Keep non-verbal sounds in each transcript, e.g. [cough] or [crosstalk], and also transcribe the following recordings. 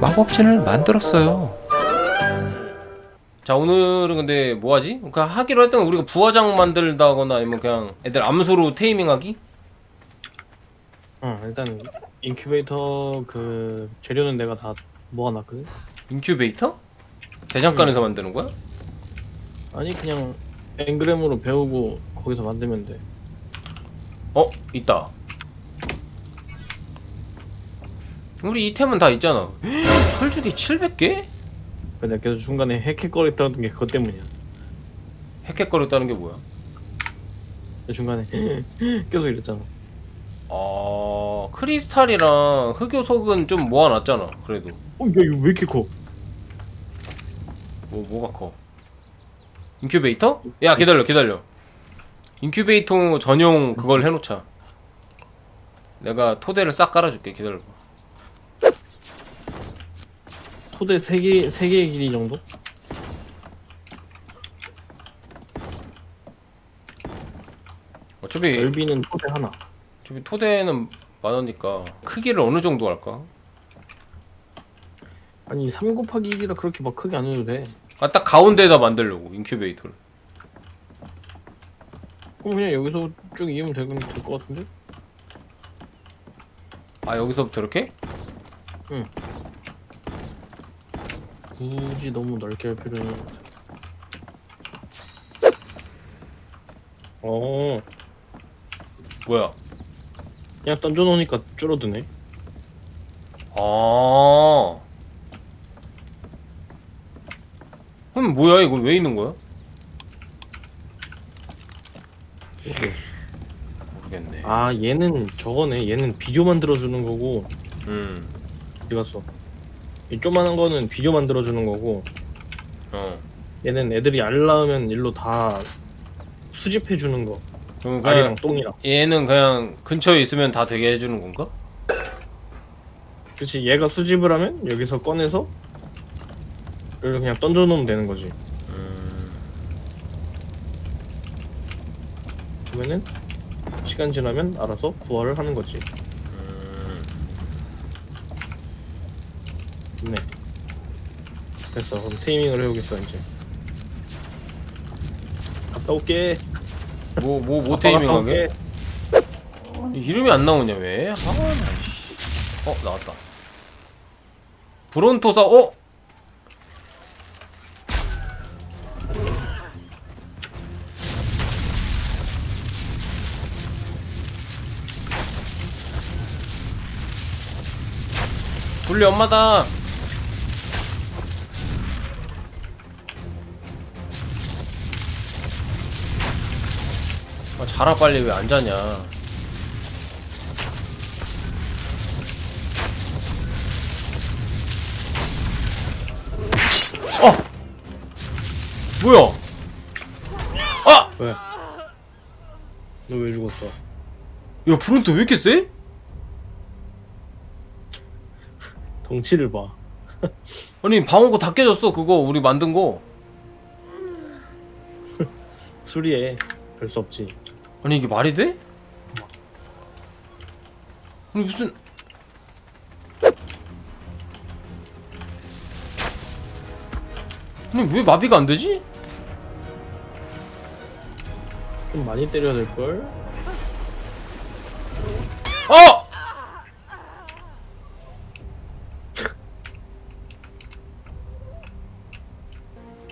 마법진을 만들었어요. 자 오늘은 근데 뭐하지? 그냥 하기로 했던 건 우리가 부화장 만들다거나 아니면 그냥 애들 암수로 테이밍하기? 어 일단 인큐베이터 그 재료는 내가 다 모아놨거든. 인큐베이터? 대장간에서 만드는 거야? 아니 그냥 앵그램으로 배우고 거기서 만들면 돼. 어 있다. 우리 이템은 다 있잖아. [gasps] 털주기 700개? 근데 계속 중간에 헥헥거렸다는 게 그것 때문이야. 헥헥거렸다는 게 뭐야? 중간에 [gasps] 계속 이랬잖아. 아 크리스탈이랑 흑요석은 좀 모아놨잖아. 그래도 어, 야 이거 왜 이렇게 커? 뭐 뭐가 커? 인큐베이터? 야 기다려 기다려. 인큐베이터 전용 그걸 해놓자. 내가 토대를 싹 깔아줄게 기다려. 토대 세 개, 세 개의 길이 정도? 어차피 열비는 토대 하나. 어차피 토대는 많으니까 크기를 어느 정도 할까? 아니 3 곱하기 1이라 그렇게 막 크게 안 해도 돼. 아 딱 가운데에다 만들려고 인큐베이터를. 그럼 그냥 여기서 쭉 이으면 될것 같은데? 아 여기서부터 이렇게? 굳이 너무 넓게 할 필요는 없어. 어, 뭐야? 그냥 던져놓으니까 줄어드네. 아. 그럼 뭐야 이거 왜 있는 거야? 모르겠네. 아, 얘는 저거네. 얘는 비료 만들어주는 거고, 음. 어디 갔어? 이 조그만한 거는 비료 만들어주는 거고, 어. 얘는 애들이 알 낳으면 일로 다 수집해주는 거. 그럼 알이랑 그냥 똥이랑. 얘는 그냥 근처에 있으면 다 되게 해주는 건가? 그치, 얘가 수집을 하면 여기서 꺼내서 여기로 그냥 던져놓으면 되는 거지. 음. 그러면은 시간 지나면 알아서 부활을 하는 거지. 네. 됐어. 그럼 테이밍을 해오겠어 이제. 갔다 올게. 뭐, 뭐, 뭐 아빠 갔다 테이밍하게? 이름이 안 나오냐, 왜? 아, 나, 씨. 어, 나왔다. 브론토사, 어? 둘리 엄마다. 자라 빨리 왜 안 자냐? 어! 뭐야? 아! 왜? 너 왜 죽었어? 야 브론토 왜 이렇게 세? 덩치를 봐. 아니 방어구 다 깨졌어 그거 우리 만든 거 [laughs] 수리해. 별 수 없지. 아니 이게 말이 돼? 아니 무슨 아니 왜 마비가 안 되지? 좀 많이 때려야 될 걸. 어!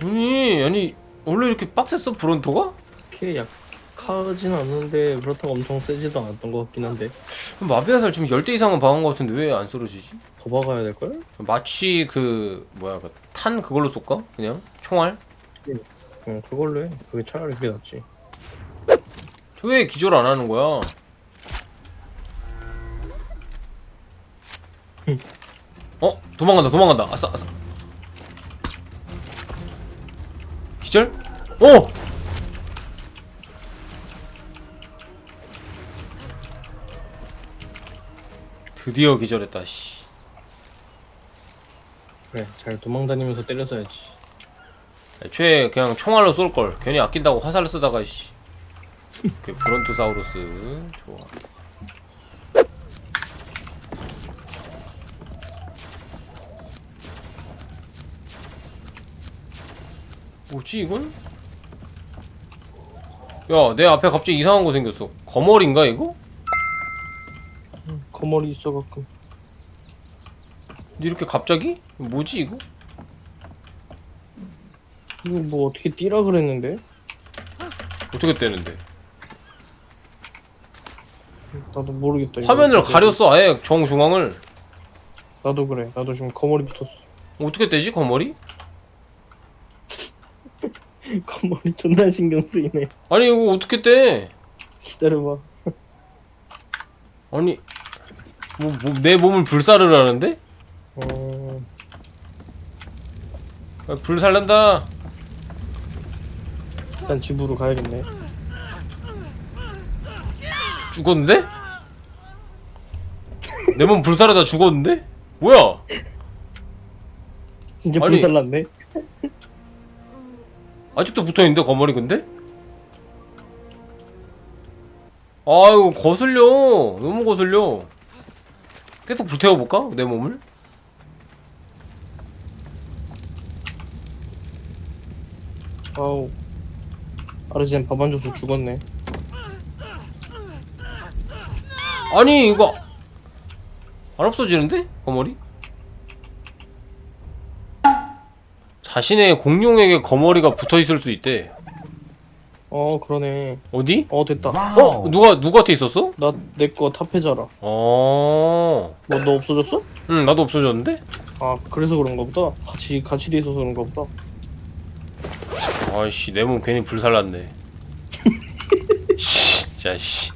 아니 아니 원래 이렇게 빡셌어 브론토가? 그렇게 약 하진 않은데 그렇다고 엄청 세지도 않았던 것 같긴 한데 마비아살 지금 10대 이상은 박은 것 같은데 왜 안 쓰러지지? 더 박아야 될 걸? 마치 그 뭐야 그탄 그걸로 쏠까? 그냥 총알? 응 그걸로 해. 그게 차라리 그게 낫지. 저 왜 기절 안 하는 거야? 어 도망간다 도망간다 아싸 아싸 기절? 오! 드디어 기절했다 씨. 그래 잘 도망다니면서 때려서야지. 최 그냥 총알로 쏠걸. 괜히 아낀다고 화살을 쓰다가 씨. 이렇게 브론토사우루스. 좋아. 뭐지 이건? 야 내 앞에 갑자기 이상한 거 생겼어. 거머리인가 이거? 거머리 있어갖고 근데 이렇게 갑자기? 뭐지 이거? 이거 뭐 어떻게 뛰라 그랬는데 어떻게 되는데? 나도 모르겠다 이거 화면을 어떻게 가렸어 아예 정중앙을 나도 그래 나도 지금 거머리 붙었어 어떻게 되지 거머리? [laughs] 거머리 존나 신경 쓰이네 아니 이거 어떻게 돼? 기다려봐 아니 뭐, 뭐, 내 몸을 불사를 하는데? 어... 아, 불 살란다 일단 집으로 가야겠네 죽었는데? 내 몸 불사르다 죽었는데? 뭐야? 진짜 아니. 불살났네 아직도 붙어있는데 거머리 근데? 아이고 거슬려 너무 거슬려 계속 불태워볼까? 내 몸을? 아우 아르젠 밥안 줘서 죽었네 아니 이거 안 없어지는데? 거머리? 자신의 공룡에게 거머리가 붙어있을 수 있대 어 그러네 어디? 어 됐다 어? 누가 누구한테 있었어? 나 내 거 탑해자라 어... 뭐 너 없어졌어? 응 나도 없어졌는데? 아 그래서 그런가 보다 같이 같이 돼 있어서 그런가 보다 아이씨 내 몸 괜히 불살랐네 씨 [laughs] 진짜 씨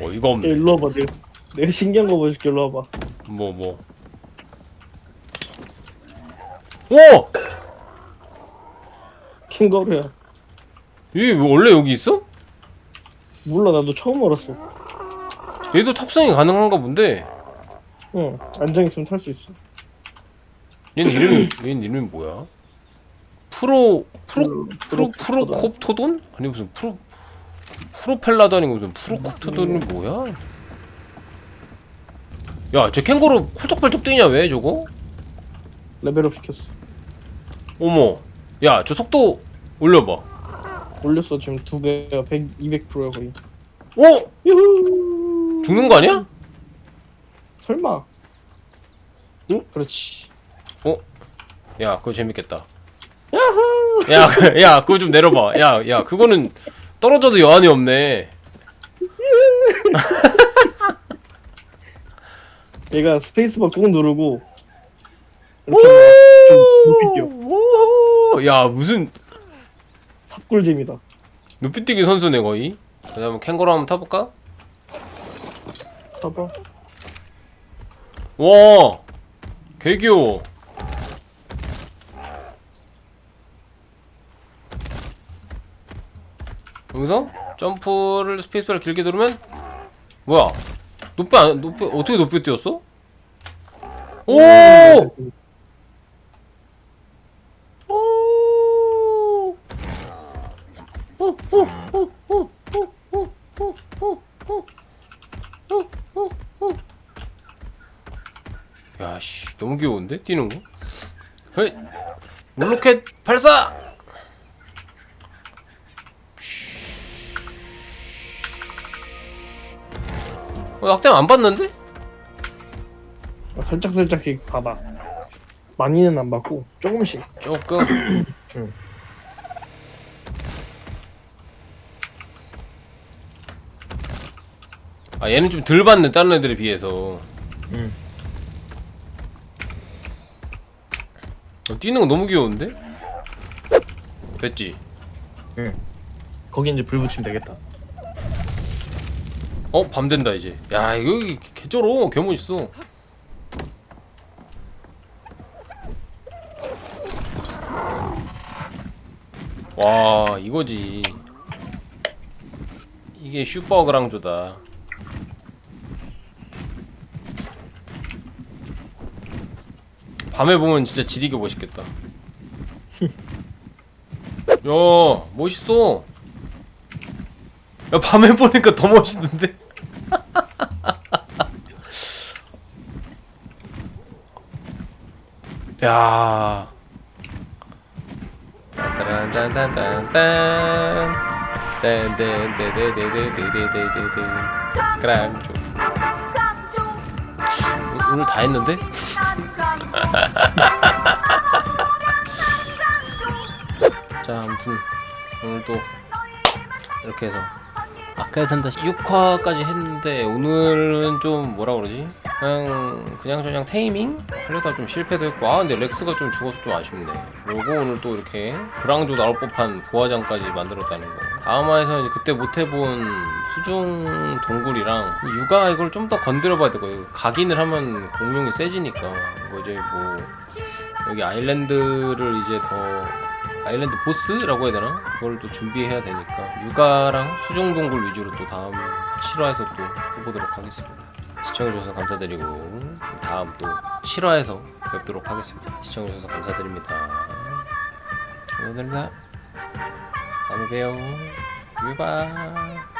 어이가 야 없네 일로 와봐 내가, 내가 신기한 거 보여줄게 일로 와봐 뭐 뭐. 오! 캥거루야 얘 원래 여기 있어? 몰라 나도 처음 알았어 얘도 탑승이 가능한가 본데 응 안장있으면 탈 수 있어 얘는 이름이 얘는 이름이 뭐야? 프로 프로 프로 프로- 프로콥토돈? 아니 무슨 프로 프로펠라도 아니고 무슨 프로콥토돈이 뭐야? 야, 저 캥거루 홀쩍벌쩍 뛰냐 왜 저거? 레벨업 시켰어 어머, 야, 저 속도 올려봐. 올렸어. 지금 두 배야 100, 200%야 거의. 오, 유후! 죽는 거 아니야? 설마. 어? 그렇지. 야, 그거 재밌겠다. 야, 그, 야, 그거 좀 내려봐. 야, 야, 그거는 떨어져도 여한이 없네. [laughs] 얘가 스페이스바 꾹 누르고 이렇게 하면 좀 높이 뛰어. 오, 야, 무슨 삽꿀잼이다 높이뛰기 선수네 거의. 그다음 캥거루 한번 타볼까? 봐봐 와, 개 귀여워. 여기서 점프를 스페이스바를 길게 누르면 뭐야? 높이 안 높이 어떻게 높이 뛰었어? 오! 오! 야씨 너무 귀여운데 뛰는 거? 헤이 물로켓 발사! 어, 낙뎀 안 받는데? 살짝 살짝씩 봐봐 많이는 안 받고 조금씩 조금. 응. 아 얘는 좀 덜 받네 다른 애들에 비해서. 응. 어, 뛰는 거 너무 귀여운데? 됐지? 거기 이제 불 붙이면 되겠다 어? 밤 된다 이제 야 이거 개쩔어 개멋있어 와 이거지 이게 슈퍼 그랑조다 밤에 보면 진짜 지리게 멋있겠다. [laughs] 야 멋있어. 야 밤에 보니까 더 멋있는데? [laughs] 야. 따란딴딴딴딴 딴 딴딴딴딴딴딴딴딴 그랑조 오늘 다 했는데? [laughs] 자 아무튼 오늘 또 이렇게 해서 아까 산다 6화까지 했는데 오늘은 좀 뭐라 그러지? 그냥 그냥 저냥 테이밍? 하려다 좀 실패도 했고 아 근데 렉스가 좀 죽어서 좀 아쉽네. 그리고 오늘 또 이렇게 그랑조 나올 법한 부화장까지 만들었다는 거. 다음 화에서 이제 그때 못 해본 수중 동굴이랑 육아 이걸 좀 더 건드려 봐야 되고 각인을 하면 공룡이 세지니까. 뭐 이제 뭐 여기 아일랜드를 이제 더 아일랜드 보스라고 해야 되나? 그걸 또 준비해야 되니까 육아랑 수중 동굴 위주로 또 다음 7화에서 또 해보도록 하겠습니다. 시청해주셔서 감사드리고 다음 또 7화에서 뵙도록 하겠습니다. 시청해주셔서 감사드립니다. 감사드립니다. 다음에 봬요. 유바.